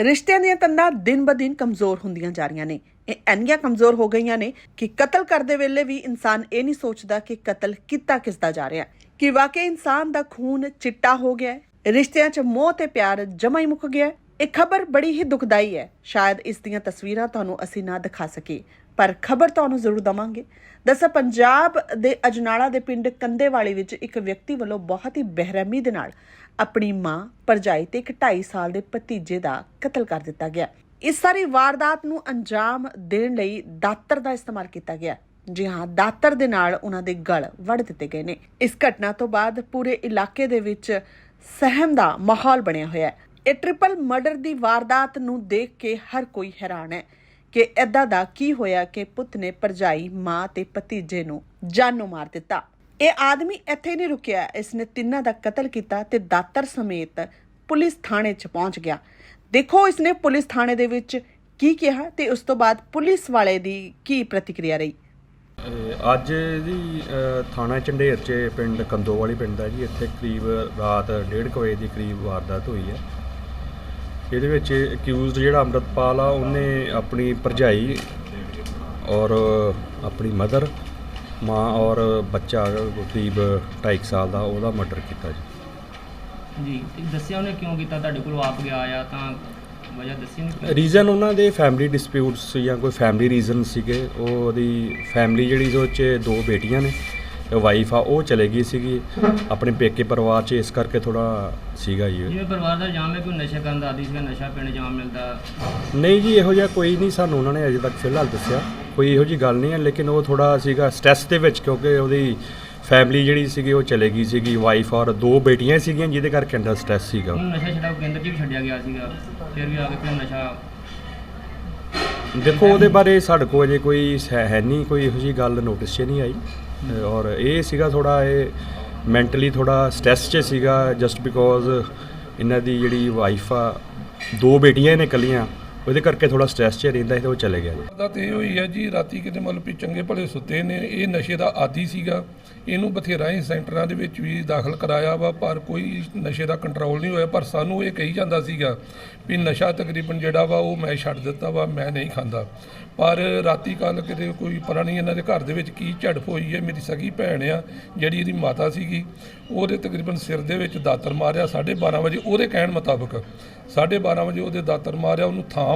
ਰਿਸ਼ਤਿਆਂ ਦੀਆਂ ਤੰਦਾਂ ਦਿਨ-ਬ-ਦਿਨ ਕਮਜ਼ੋਰ ਹੁੰਦੀਆਂ ਜਾ ਰਹੀਆਂ ਨੇ। ਇਹ ਐਨੀਆਂ ਕਮਜ਼ੋਰ ਹੋ ਗਈਆਂ ਨੇ ਕਿ ਕਤਲ ਕਰਦੇ ਵੇਲੇ ਵੀ ਇਨਸਾਨ ਇਹ ਨਹੀਂ ਸੋਚਦਾ ਕਿ ਕਤਲ ਕੀਤਾ ਕਿਸ ਦਾ ਜਾ ਰਿਹਾ। ਕਿ ਵਾਕਈ ਇਨਸਾਨ ਦਾ ਖੂਨ ਚਿੱਟਾ ਹੋ ਗਿਆ ਹੈ ਰਿਸ਼ਤਿਆਂ 'ਚ ਮੋਹ ਤੇ ਪਿਆਰ ਜਮਾ ਹੀ ਮੁੱਕ ਗਿਆ ਇਹ ਖਬਰ ਬੜੀ ਹੀ ਦੁਖਦਾਈ ਹੈ। ਸ਼ਾਇਦ ਇਸ ਦੀਆਂ ਤਸਵੀਰਾਂ ਤੁਹਾਨੂੰ ਅਸੀਂ ਨਾ ਦਿਖਾ ਸਕੇ ਪਰ ਖਬਰ ਤੁਹਾਨੂੰ ਜ਼ਰੂਰ ਦਵਾਂਗੇ। ਦੱਸਿਆ ਪੰਜਾਬ ਦੇ ਅਜਨਾਲਾ ਦੇ ਪਿੰਡ ਕੰਦੇਵਾਲੀ ਵਿੱਚ ਇੱਕ ਵਿਅਕਤੀ ਵੱਲੋਂ ਬਹੁਤ ਹੀ ਬੇਰਹਿਮੀ ਦੇ ਨਾਲ ਆਪਣੀ ਮਾਂ ਪਰਜਾਈ ਤੇ ਇੱਕ 2.5 ਸਾਲ ਦੇ ਭਤੀਜੇ ਦਾ ਕਤਲ ਕਰ ਦਿੱਤਾ ਗਿਆ। ਇਸ ਸਾਰੀ ਵਾਰਦਾਤ ਨੂੰ ਅੰਜਾਮ ਦੇਣ ਲਈ ਦਾਤਰ ਦਾ ਇਸਤੇਮਾਲ ਕੀਤਾ ਗਿਆ। ਜੀ ਹਾਂ, ਦਾਤਰ ਦੇ ਨਾਲ ਉਹਨਾਂ ਦੇ ਗਲ ਵੜ ਦਿੱਤੇ ਗਏ ਨੇ। ਇਸ ਘਟਨਾ ਤੋਂ ਬਾਅਦ ਪੂਰੇ ਇਲਾਕੇ ਦੇ ਵਿੱਚ ਸਹਿਮ ਦਾ ਮਾਹੌਲ ਬਣਿਆ ਹੋਇਆ ਹੈ। ਇਹ ਟ੍ਰਿਪਲ ਮਰਡਰ ਦੀ ਵਾਰਦਾਤ ਨੂੰ ਦੇਖ ਕੇ ਹਰ ਕੋਈ ਹੈਰਾਨ ਹੈ ਕਿ ਐਦਾਂ ਦਾ ਕੀ ਹੋਇਆ ਕਿ ਪੁੱਤ ਨੇ ਪਰਜਾਈ ਮਾਂ ਤੇ ਭਤੀਜੇ ਨੂੰ ਜਾਨੋਂ ਮਾਰ ਦਿੱਤਾ। ਇਹ ਆਦਮੀ ਇੱਥੇ ਨਹੀਂ ਰੁਕਿਆ ਇਸ ਨੇ ਤਿੰਨਾਂ ਦਾ ਕਤਲ ਕੀਤਾ ਤੇ ਦਾਤਰ ਸਮੇਤ ਪੁਲਿਸ ਥਾਣੇ 'ਚ ਪਹੁੰਚ ਗਿਆ। ਦੇਖੋ ਇਸ ਨੇ ਪੁਲਿਸ ਥਾਣੇ ਦੇ ਵਿੱਚ ਕੀ ਕਿਹਾ ਤੇ ਉਸ ਤੋਂ ਬਾਅਦ ਪੁਲਿਸ ਵਾਲੇ ਦੀ ਕੀ ਪ੍ਰਤੀਕਿਰਿਆ ਰਹੀ। ਅੱਜ ਜੀ ਥਾਣਾ ਚੰਡੇਰ ਚ ਪਿੰਡ ਕੰਦੋਵਾਲੀ ਪਿੰਡ ਦਾ ਜੀ, ਇੱਥੇ ਕਰੀਬ ਰਾਤ 1:30 ਵਜੇ ਦੀ ਕਰੀਬ ਵਾਰਦਾਤ ਹੋਈ ਹੈ। ਇਹਦੇ ਵਿੱਚ ਅਕਿਊਜ਼ਡ ਜਿਹੜਾ ਅੰਮ੍ਰਿਤਪਾਲ ਆ, ਉਹਨੇ ਆਪਣੀ ਭਰਜਾਈ ਔਰ ਆਪਣੀ ਮਦਰ, ਮਾਂ ਔਰ ਬੱਚਾ ਕਰੀਬ 2.5 ਸਾਲ ਦਾ, ਉਹਦਾ ਮਰਡਰ ਕੀਤਾ ਜੀ। ਜੀ, ਤੇ ਦੱਸਿਆ ਉਹਨੇ ਕਿਉਂ ਕੀਤਾ? ਤੁਹਾਡੇ ਕੋਲ ਆਪ ਗਿਆ ਆ ਤਾਂ ਵਜ੍ਹਾ ਦੱਸੀ ਨਹੀਂ ਰੀਜ਼ਨ ਉਹਨਾਂ ਦੇ ਫੈਮਿਲੀ ਡਿਸਪਿਊਟਸ ਜਾਂ ਕੋਈ ਫੈਮਿਲੀ ਰੀਜ਼ਨ ਸੀਗੇ ਉਹ ਉਹਦੀ ਫੈਮਿਲੀ ਜਿਹੜੀ ਉਹਦੇ 'ਚ ਦੋ ਬੇਟੀਆਂ ਨੇ ਵਾਈਫ ਆ ਉਹ ਚਲੇ ਗਈ ਸੀਗੀ। ਆਪਣੇ ਪੇਕੇ ਪਰਿਵਾਰ 'ਚ ਇਸ ਕਰਕੇ ਥੋੜਾ ਸੀਗਾ ਜੀ। ਜਿਵੇਂ ਪਰਿਵਾਰ ਦਾ ਇਲਜ਼ਾਮ ਹੈ ਕਿ ਉਹ ਨਸ਼ਾ ਕਰਨ ਦਾ ਆਦੀ ਸੀਗਾ ਨਸ਼ਾ ਪਿੰਡ ਜਾਮ ਮਿਲਦਾ। ਨਹੀਂ ਜੀ ਇਹੋ ਜਿਹਾ ਕੋਈ ਨਹੀਂ ਸਾਨੂੰ ਉਹਨਾਂ ਨੇ ਅਜੇ ਤੱਕ ਫਿਲਹਾਲ ਦੱਸਿਆ। ਕੋਈ ਇਹੋ ਜੀ ਗੱਲ ਨਹੀਂ ਹੈ ਲੇਕਿਨ ਉਹ ਥੋੜਾ ਸੀਗਾ ਸਟ੍ਰੈਸ ਦੇ ਵਿੱਚ ਕਿਉਂਕਿ ਉਹਦੀ ਫੈਮਿਲੀ ਜਿਹੜੀ ਸੀਗੀ ਉਹ ਚਲੇ ਗਈ ਸੀਗੀ ਵਾਈਫ ਔਰ ਦੋ ਬੇਟੀਆਂ ਸੀਗੀਆਂ ਜਿਹਦੇ ਕਰਕੇ ਅੰਦਰ ਸਟ੍ਰੈਸ ਸੀਗਾ। ਉਹਨੂੰ ਨਸ਼ਾ ਛਡਾਓ ਕੇਂਦਰ 'ਚ ਵੀ ਛੱਡਿਆ ਗਿਆ ਸੀਗਾ ਫਿਰ ਵੀ ਆ ਕੇ ਫਿਰ ਨਸ਼ਾ ਦੇਖੋ ਉਹਦੇ ਬਾਰੇ ਸਾਡੇ ਕੋਲ ਅਜੇ ਕੋਈ ਹੈ ਹੈ ਨਹੀਂ ਕੋਈ ਇਹੋ ਜੀ ਗੱਲ ਨੋਟਿਸ 'ਚ ਨਹੀਂ ਆਈ। ਅ, ਔਰ ਇਹ ਸੀਗਾ ਥੋੜਾ ਇਹ ਮੈਂਟਲੀ ਥੋੜਾ ਸਟ੍ਰੈਸ 'ਚ ਸੀਗਾ ਜਸਟ ਬਿਕੋਜ਼ ਇਹਨਾਂ ਦੀ ਜਿਹੜੀ ਵਾਈਫ ਆ ਦੋ ਬੇਟੀਆਂ ਨੇ ਇਕੱਲੀਆਂ ਉਹਦੇ ਕਰਕੇ ਥੋੜਾ ਸਟ੍ਰੈਸ 'ਚ ਰਹਿੰਦਾ ਸੀ ਤੇ ਉਹ ਚਲੇ ਗਿਆ ਜੀ। ਦਾ ਤੇ ਇਹ ਹੋਈ ਹੈ ਜੀ, ਰਾਤੀ ਕਿਤੇ ਮਤਲਬ ਵੀ ਚੰਗੇ ਭਲੇ ਸੁੱਤੇ ਨੇ, ਇਹ ਨਸ਼ੇ ਦਾ ਆਦੀ ਸੀਗਾ। ਇਹਨੂੰ ਬਥੇਰਾ ਹੀ ਸੈਂਟਰਾਂ ਦੇ ਵਿੱਚ ਵੀ ਦਾਖਲ ਕਰਾਇਆ ਵਾ, ਪਰ ਕੋਈ ਨਸ਼ੇ ਦਾ ਕੰਟਰੋਲ ਨਹੀਂ ਹੋਇਆ। ਪਰ ਸਾਨੂੰ ਇਹ ਕਹੀ ਜਾਂਦਾ ਸੀਗਾ ਵੀ ਨਸ਼ਾ ਤਕਰੀਬਨ ਜਿਹੜਾ ਵਾ, ਉਹ ਮੈਂ ਛੱਡ ਦਿੱਤਾ ਵਾ, ਮੈਂ ਨਹੀਂ ਖਾਂਦਾ। ਪਰ ਰਾਤੀ ਕੱਲ ਕਿਤੇ ਕੋਈ ਪਤਾ ਨਹੀਂ ਇਹਨਾਂ ਦੇ ਘਰ ਦੇ ਵਿੱਚ ਕੀ ਝੜਪ ਹੋਈ ਹੈ, ਮੇਰੀ ਸਗੀ ਭੈਣ ਆ, ਜਿਹੜੀ ਇਹਦੀ ਮਾਤਾ ਸੀਗੀ, ਉਹਦੇ ਤਕਰੀਬਨ ਸਿਰ ਦੇ ਵਿੱਚ ਦਾਤਰ ਮਾਰਿਆ 12:30 ਵਜੇ ਉਹਦੇ ਕਹਿਣ ਮੁਤਾਬਕ। 12:30 ਵਜੇ ਉਹਦੇ ਦਾਤਰ ਮਾਰਿਆ, ਉਹਨੂੰ ਥਾਂ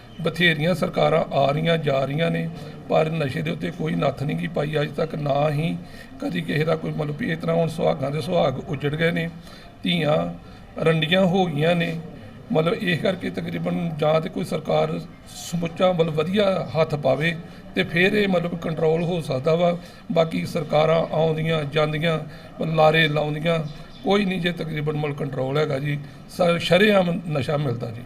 ਬਥੇਰੀਆਂ ਸਰਕਾਰਾਂ ਆ ਰਹੀਆਂ, ਜਾ ਰਹੀਆਂ ਨੇ, ਪਰ ਨਸ਼ੇ ਦੇ ਉੱਤੇ ਕੋਈ ਨੱਥ ਨਹੀਂ ਗੀ ਪਾਈ। ਅੱਜ ਤੱਕ ਨਾ ਹੀ ਕਦੀ ਕਿਸੇ ਦਾ ਕੋਈ ਮਤਲਬ ਵੀ ਇਸ ਤਰ੍ਹਾਂ ਹੁਣ ਸੁਹਾਗਾਂ ਦੇ ਸੁਹਾਗ ਉਜੜ ਗਏ ਨੇ, ਧੀਆਂ ਰੰਡੀਆਂ ਹੋ ਗਈਆਂ ਨੇ। ਮਤਲਬ ਇਸ ਕਰਕੇ ਤਕਰੀਬਨ ਜਾਂ ਤੇ ਕੋਈ ਸਰਕਾਰ ਸਮੁੱਚਾ ਮਤਲਬ ਵਧੀਆ ਹੱਥ ਪਾਵੇ ਤੇ ਫਿਰ ਇਹ ਮਤਲਬ ਕੰਟਰੋਲ ਹੋ ਸਕਦਾ ਵਾ। ਬਾਕੀ ਸਰਕਾਰਾਂ ਆਉਂਦੀਆਂ, ਜਾਂਦੀਆਂ, ਲਾਰੇ ਲਾਉਂਦੀਆਂ, ਕੋਈ ਨਹੀਂ ਜੇ ਤਕਰੀਬਨ ਮਤਲਬ ਕੰਟਰੋਲ ਹੈਗਾ ਜੀ। ਸ- ਸ਼ਰੇਆਮ ਨਸ਼ਾ ਮਿਲਦਾ ਜੀ।